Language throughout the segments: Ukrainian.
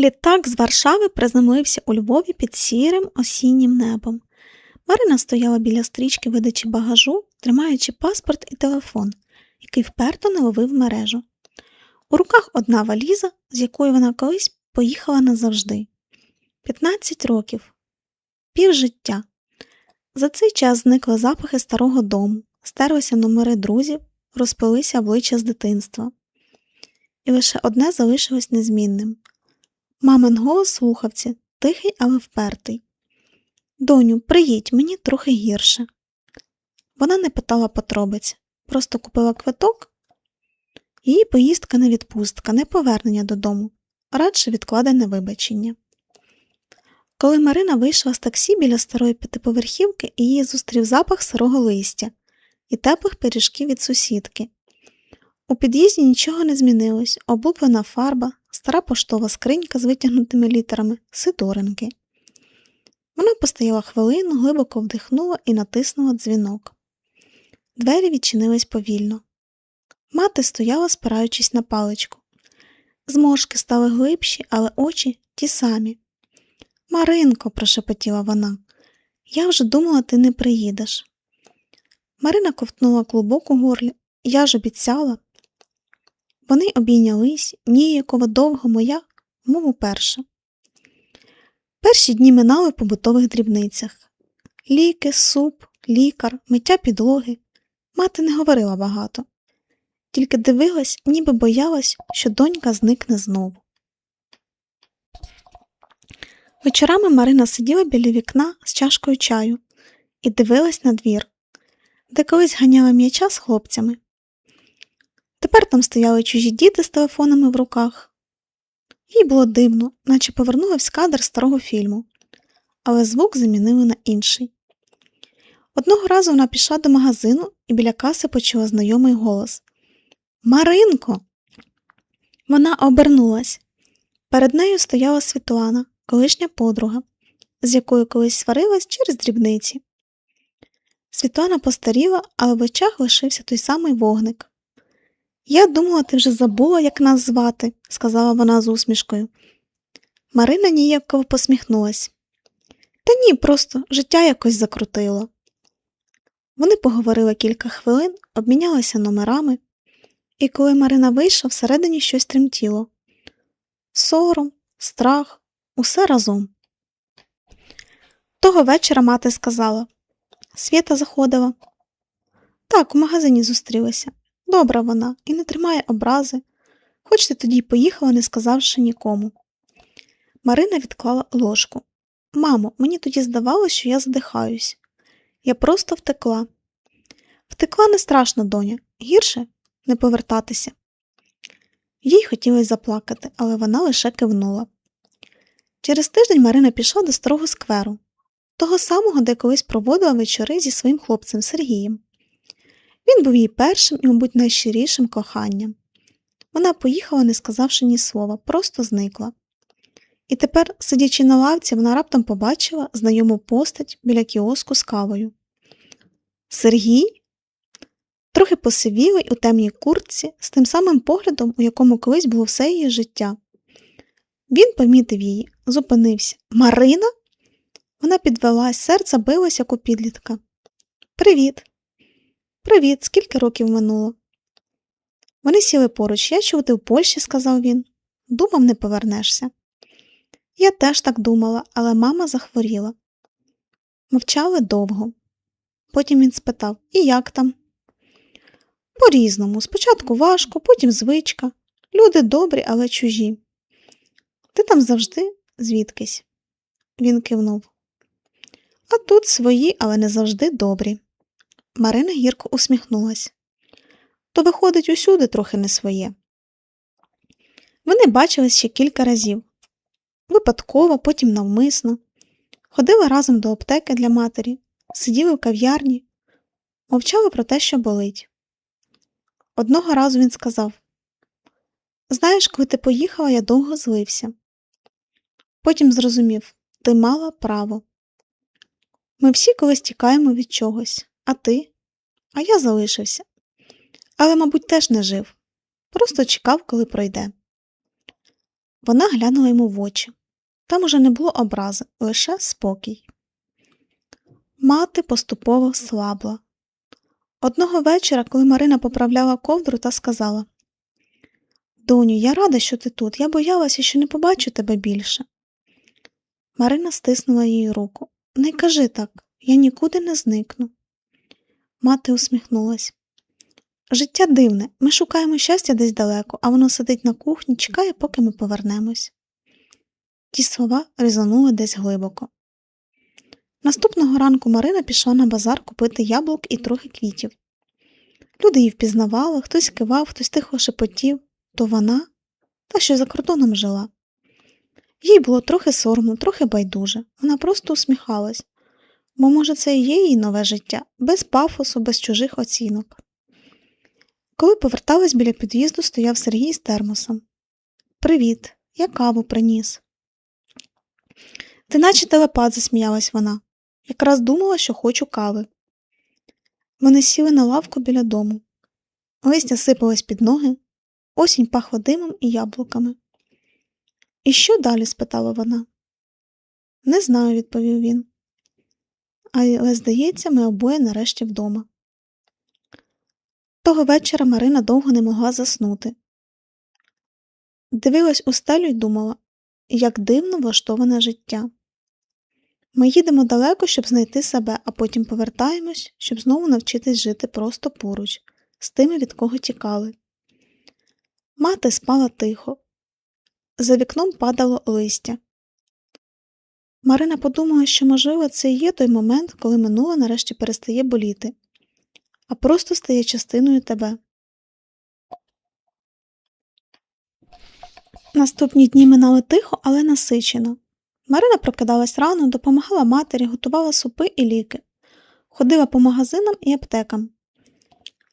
Літак з Варшави приземлився у Львові під сірим осіннім небом. Марина стояла біля стрічки видачі багажу, тримаючи паспорт і телефон, який вперто не ловив мережу. У руках одна валіза, з якою вона колись поїхала назавжди. 15 років, півжиття. За цей час зникли запахи старого дому, стерлися номери друзів, розпилися обличчя з дитинства. І лише одне залишилось незмінним. Мамин голос слухавці, тихий, але впертий. Доню, приїдь, мені трохи гірше. Вона не питала подробиць, просто купила квиток. Її поїздка не відпустка, не повернення додому, радше відкладене вибачення. Коли Марина вийшла з таксі біля старої п'ятиповерхівки, її зустрів запах сирого листя і теплих пиріжків від сусідки. У під'їзді нічого не змінилось, облуплена фарба, стара поштова скринька з витягнутими літерами, сидоринки. Вона постояла хвилину, глибоко вдихнула і натиснула дзвінок. Двері відчинились повільно. Мати стояла, спираючись на паличку. Зморшки стали глибші, але очі ті самі. Маринко, прошепотіла вона, я вже думала, ти не приїдеш. Марина ковтнула клубок у горлі. Я ж обіцяла. Вони обійнялись ніяково довго моя, мов уперше. Перші дні минали в побутових дрібницях ліки, суп, лікар, миття підлоги. Мати не говорила багато, тільки дивилась, ніби боялась, що донька зникне знову. Вечорами Марина сиділа біля вікна з чашкою чаю і дивилась на двір, де колись ганяла м'яча з хлопцями. Тепер там стояли чужі діти з телефонами в руках. Їй було дивно, наче повернулась кадр старого фільму, але звук замінили на інший. Одного разу вона пішла до магазину і біля каси почула знайомий голос Маринко. Вона обернулась. Перед нею стояла Світлана, колишня подруга, з якою колись сварилась через дрібниці. Світлана постаріла, але в очах лишився той самий вогник. Я думала, ти вже забула, як нас звати, сказала вона з усмішкою. Марина ніяково посміхнулась. Та ні, просто життя якось закрутило. Вони поговорили кілька хвилин, обмінялися номерами, і коли Марина вийшла, всередині щось тремтіло. Сором, страх, усе разом. Того вечора мати сказала Свята заходила. Так, у магазині зустрілися. Добра вона і не тримає образи, хоч тоді й поїхала, не сказавши нікому. Марина відклала ложку. Мамо, мені тоді здавалося, що я задихаюсь. Я просто втекла. Втекла не страшно, доня, гірше не повертатися. Їй хотілося заплакати, але вона лише кивнула. Через тиждень Марина пішла до старого скверу, того самого, де колись проводила вечори зі своїм хлопцем Сергієм. Він був її першим і, мабуть, найщирішим коханням. Вона поїхала, не сказавши ні слова, просто зникла. І тепер, сидячи на лавці, вона раптом побачила знайому постать біля кіоску з кавою. Сергій? Трохи посивілий у темній куртці, з тим самим поглядом, у якому колись було все її життя. Він помітив її, зупинився. Марина? Вона підвелась, серце билось, як у підлітка. Привіт. Привіт, скільки років минуло? Вони сіли поруч. Я чув ти в Польщі, сказав він. Думав, не повернешся. Я теж так думала, але мама захворіла. Мовчали довго. Потім він спитав І як там? По різному. Спочатку важко, потім звичка. Люди добрі, але чужі. Ти там завжди звідкись. Він кивнув. А тут свої, але не завжди добрі. Марина гірко усміхнулась. То, виходить, усюди трохи не своє. Вони бачились ще кілька разів випадково, потім навмисно, ходили разом до аптеки для матері, сиділи в кав'ярні, мовчали про те, що болить. Одного разу він сказав Знаєш, коли ти поїхала, я довго злився. Потім зрозумів ти мала право. Ми всі колись тікаємо від чогось, а ти? А я залишився. Але, мабуть, теж не жив, просто чекав, коли пройде. Вона глянула йому в очі. Там уже не було образи, лише спокій. Мати поступово слабла. Одного вечора, коли Марина поправляла ковдру та сказала Доню, я рада, що ти тут. Я боялася, що не побачу тебе більше. Марина стиснула її руку. Не кажи так, я нікуди не зникну. Мати усміхнулась. Життя дивне, ми шукаємо щастя десь далеко, а воно сидить на кухні, чекає, поки ми повернемось. Ті слова різанули десь глибоко. Наступного ранку Марина пішла на базар купити яблук і трохи квітів. Люди її впізнавали, хтось кивав, хтось тихо шепотів, то вона, та що за кордоном жила. Їй було трохи соромно, трохи байдуже, вона просто усміхалась, бо, може, це і є її нове життя, без пафосу, без чужих оцінок. Коли поверталась біля під'їзду, стояв Сергій з термосом. Привіт, я каву приніс. Ти наче телепат, засміялась вона. Якраз думала, що хочу кави. Вони сіли на лавку біля дому. Листя сипалось під ноги, осінь пахла димом і яблуками. І що далі? спитала вона. Не знаю, відповів він. Але, здається, ми обоє нарешті вдома. Того вечора Марина довго не могла заснути. Дивилась у стелю й думала, як дивно влаштоване життя. Ми їдемо далеко, щоб знайти себе, а потім повертаємось, щоб знову навчитись жити просто поруч, з тими, від кого тікали. Мати спала тихо. За вікном падало листя. Марина подумала, що, можливо, це і є той момент, коли минуле нарешті перестає боліти, а просто стає частиною тебе. Наступні дні минали тихо, але насичено. Марина прокидалась рано, допомагала матері, готувала супи і ліки, ходила по магазинам і аптекам.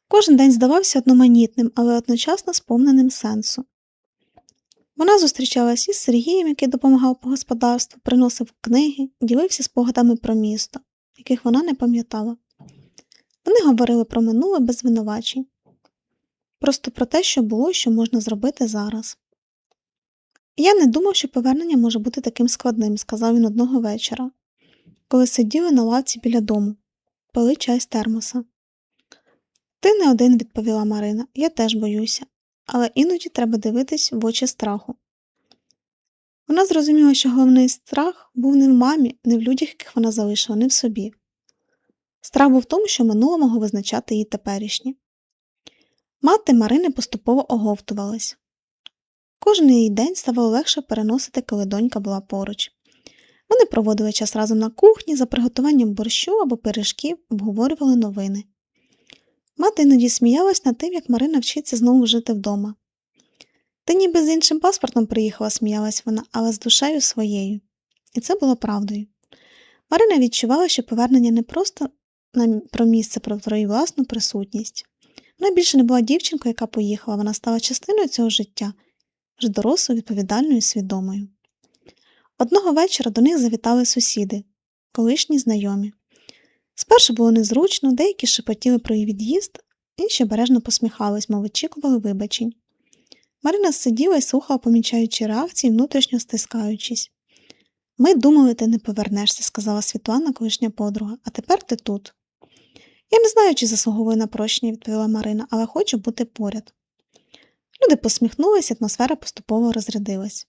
Кожен день здавався одноманітним, але одночасно сповненим сенсу. Вона зустрічалась із Сергієм, який допомагав по господарству, приносив книги, ділився спогадами про місто, яких вона не пам'ятала. Вони говорили про минуле без звинувачень, просто про те, що було, що можна зробити зараз. Я не думав, що повернення може бути таким складним, сказав він одного вечора, коли сиділи на лавці біля дому, пили чай з термоса. Ти не один, відповіла Марина, я теж боюся, але іноді треба дивитись в очі страху. Вона зрозуміла, що головний страх був не в мамі, не в людях, яких вона залишила, не в собі. Страх був в тому, що минуле могло визначати її теперішнє. Мати Марини поступово оговтувалась. Кожен її день ставало легше переносити, коли донька була поруч. Вони проводили час разом на кухні за приготуванням борщу або пиріжків, обговорювали новини. Мати іноді сміялась над тим, як Марина вчиться знову жити вдома. Ти ніби з іншим паспортом приїхала, сміялась вона, але з душею своєю. І це було правдою. Марина відчувала, що повернення не просто про місце, про її власну присутність. Вона більше не була дівчинкою, яка поїхала, вона стала частиною цього життя, вже дорослою, відповідальною свідомою. Одного вечора до них завітали сусіди, колишні знайомі. Спершу було незручно, деякі шепотіли про її від'їзд, інші обережно посміхались, мов очікували вибачень. Марина сиділа і слухала, помічаючи реакції, внутрішньо стискаючись. Ми думали, ти не повернешся, сказала Світлана, колишня подруга, а тепер ти тут. Я не знаю, чи заслуговую на прощення, відповіла Марина, але хочу бути поряд. Люди посміхнулися, атмосфера поступово розрядилась.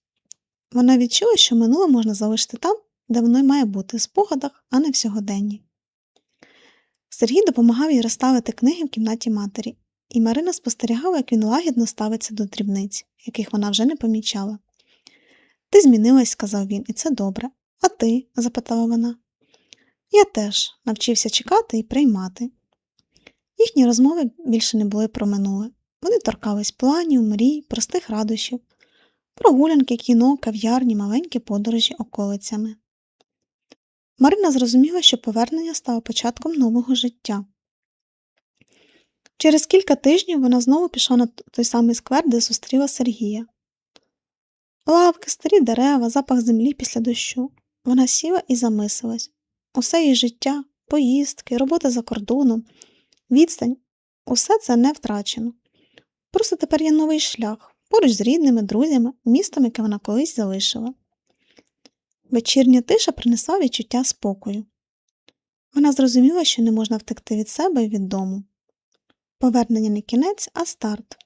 Вона відчула, що минуле можна залишити там, де воно й має бути, в спогадах, а не в сьогоденні. Сергій допомагав їй розставити книги в кімнаті матері, і Марина спостерігала, як він лагідно ставиться до дрібниць, яких вона вже не помічала. Ти змінилась, сказав він, і це добре. А ти? запитала вона. Я теж навчився чекати і приймати. Їхні розмови більше не були про минуле. Вони торкались планів, мрій, простих радощів, прогулянки, кіно, кав'ярні, маленькі подорожі околицями. Марина зрозуміла, що повернення стало початком нового життя. Через кілька тижнів вона знову пішла на той самий сквер, де зустріла Сергія. Лавки, старі дерева, запах землі після дощу. Вона сіла і замислилась. Усе її життя, поїздки, робота за кордоном, відстань усе це не втрачено. Просто тепер є новий шлях, поруч з рідними, друзями, містом, яке вона колись залишила. Вечірня тиша принесла відчуття спокою. Вона зрозуміла, що не можна втекти від себе і від дому. Повернення не кінець, а старт.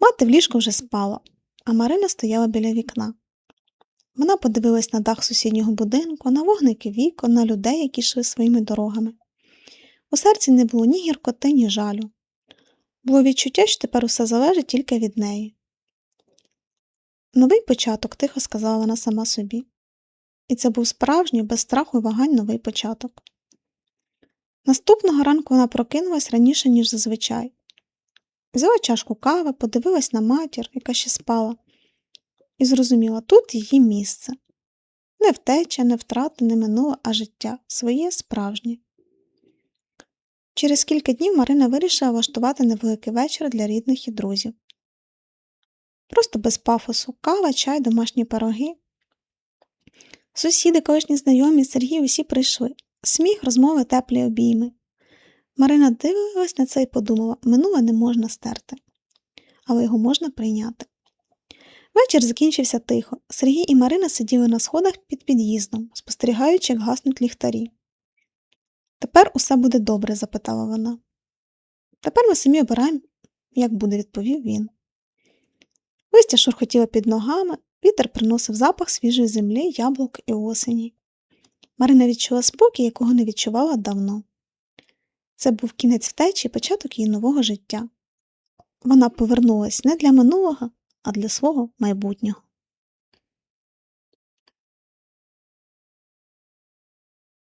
Мати в ліжку вже спала, а Марина стояла біля вікна. Вона подивилась на дах сусіднього будинку, на вогники вікон, на людей, які йшли своїми дорогами. У серці не було ні гіркоти, ні жалю. Було відчуття, що тепер усе залежить тільки від неї. Новий початок, тихо сказала вона сама собі. І це був справжній, без страху і вагань новий початок. Наступного ранку вона прокинулась раніше, ніж зазвичай. Взяла чашку кави, подивилась на матір, яка ще спала, і зрозуміла, тут її місце. Не втеча, не втрата, не минуле, а життя своє справжнє. Через кілька днів Марина вирішила влаштувати невеликий вечір для рідних і друзів. Просто без пафосу, кава, чай, домашні пироги. Сусіди, колишні знайомі, Сергій усі прийшли. Сміх, розмови, теплі обійми. Марина дивилась на це і подумала, минуле не можна стерти, але його можна прийняти. Вечір закінчився тихо. Сергій і Марина сиділи на сходах під під'їздом, спостерігаючи, як гаснуть ліхтарі. Тепер усе буде добре, запитала вона. Тепер ми самі обираємо, як буде, відповів він. Листя шурхотіло під ногами, вітер приносив запах свіжої землі, яблук і осені. Марина відчула спокій, якого не відчувала давно. Це був кінець втечі початок її нового життя. Вона повернулась не для минулого, а для свого майбутнього.